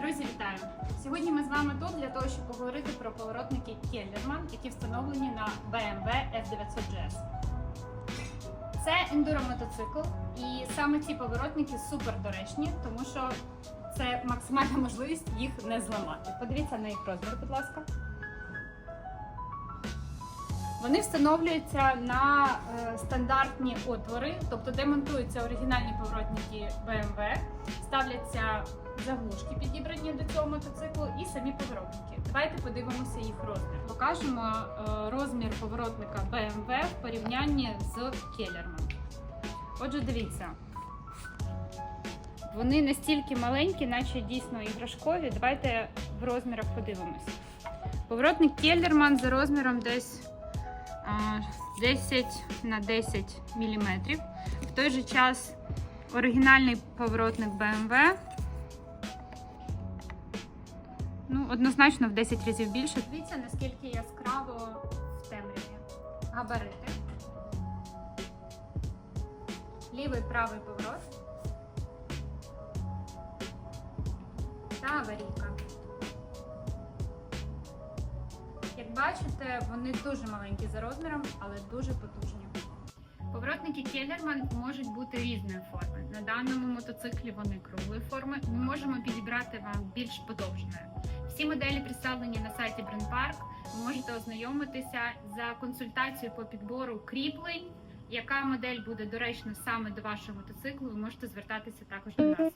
Друзі, вітаю! Сьогодні ми з вами тут для того, щоб поговорити про поворотники Келлерман, які встановлені на BMW F900GS. Це ендуромотоцикл, і саме ці поворотники супер доречні, тому що це максимальна можливість їх не зламати. Подивіться на їх розмір, будь ласка. Вони встановлюються на е, стандартні отвори, тобто де монтуються оригінальні поворотники BMW, ставляться заглушки підібрані до цього мотоциклу і самі поворотники. Давайте подивимося їх розмір. Покажемо е, розмір поворотника BMW в порівнянні з Kellerman. Отже, дивіться. Вони настільки маленькі, наче дійсно іграшкові. Давайте в розмірах подивимось. Поворотник Kellerman за розміром десь 10 на 10 мм. В той же час оригінальний поворотник BMW. Ну, однозначно в 10 разів більше. Дивіться, наскільки яскраво в темряві. Габарити. Лівий правий поворот. Та аварійка. Бачите, вони дуже маленькі за розміром, але дуже потужні. Поворотники Келлерман можуть бути різної форми. На даному мотоциклі вони круглої форми. Ми можемо підібрати вам більш подовженої. Всі моделі представлені на сайті Брендпарк. Ви можете ознайомитися за консультацією по підбору кріплень. Яка модель буде доречна саме до вашого мотоциклу? Ви можете звертатися також до нас.